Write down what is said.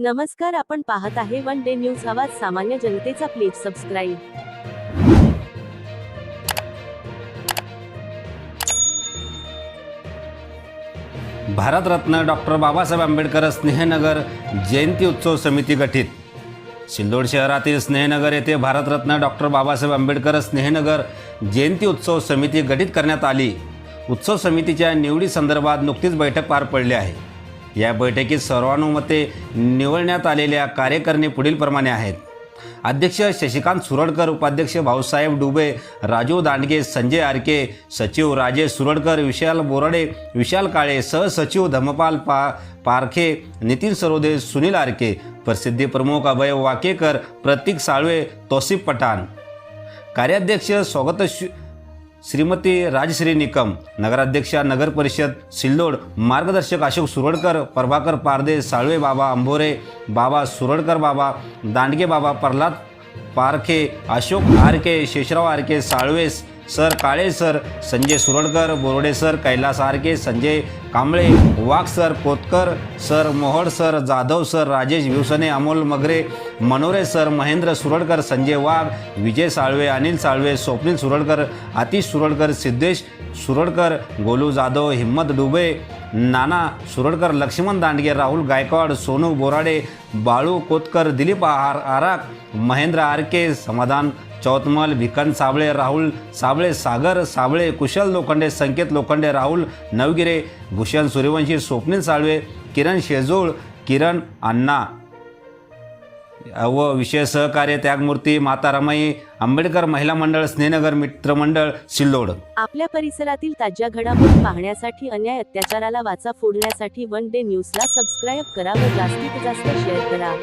नमस्कार आपण पाहत आहे वन डे न्यूज आवाज सामान्य जनतेचा please subscribe Bharatratna doctor Babasaheb Ambedkar Snehnagar जयंती उत्सव समिती गठीत. सिल्लोड शहरातील स्नेहनगर येथे भारतरत्न डॉक्टर बाबासाहेब आंबेडकर स्नेहनगर जयंती उत्सव समिती गठीत करण्यात आली. उत्सव समितीच्या निवडी संदर्भात नुकतीच बैठक पार पडली आहे. या बैठकीत सर्वानुमते निवडण्यात आलेल्या कार्यकारिणी पुढीलप्रमाणे आहेत. अध्यक्ष शशिकांत सुरडकर उपाध्यक्ष भाऊसाहेब डुबे राजू दांडगे संजय आरके सचिव राजेश सुरडकर विशाल बोराडे विशाल काळे सहसचिव धमपाल पा पारखे नितीन सरोदे सुनील आरके प्रसिद्धी प्रमुख अभय वाकेकर प्रतीक साळवे तौसिफ पठाण. कार्याध्यक्ष स्वागत श्रीमती राजश्री निकम नगराध्यक्षा नगर परिषद सिल्लोड मार्गदर्शक अशोक सुरडकर प्रभाकर पारदे साळवे बाबा अंभोरे बाबा Suradkar Baba Dandge Baba Pralhad Parkhe Ashok RK Shesharao RK साळवेस sir Kale sir Sanjay Suradkar Borde sir Kailas Arke Sanjay Kamble Wagh sir Kotkar sir Mohad sir Jadhav sir Rajesh Bhivsane Amol Magre Manore sir Mahendra Suradkar Sanjay Wagh Vijay Salve Anil Salve Swapnil Suradkar Atish Suradkar Siddhesh Suradkar Golu Jadhav Himmat Dube Nana Suradkar Laxman Dandge Rahul Gaikwad Sonu Borade Balu Kotkar Dilip आहार आराक Mahendra RK समाधान चौतमल भिकन साबळे राहुल साबळे सागर साबळे कुशल लोखंडे संकेत लोखंडे राहुल नवगिरे भूषण सूर्यवंशी स्वप्नील साळवे किरण शेजोळ किरण अण्णा. व विशेष सहकार्य त्यागमूर्ती माता रमाई आंबेडकर महिला मंडळ स्नेहनगर मित्रमंडळ सिल्लोड. आपल्या परिसरातील ताज्या घडामोडी पाहण्यासाठी अन्याय अत्याचाराला वाचा फोडण्यासाठी वन डे न्यूजला सबस्क्राईब करा व जास्तीत जास्त शेअर करा.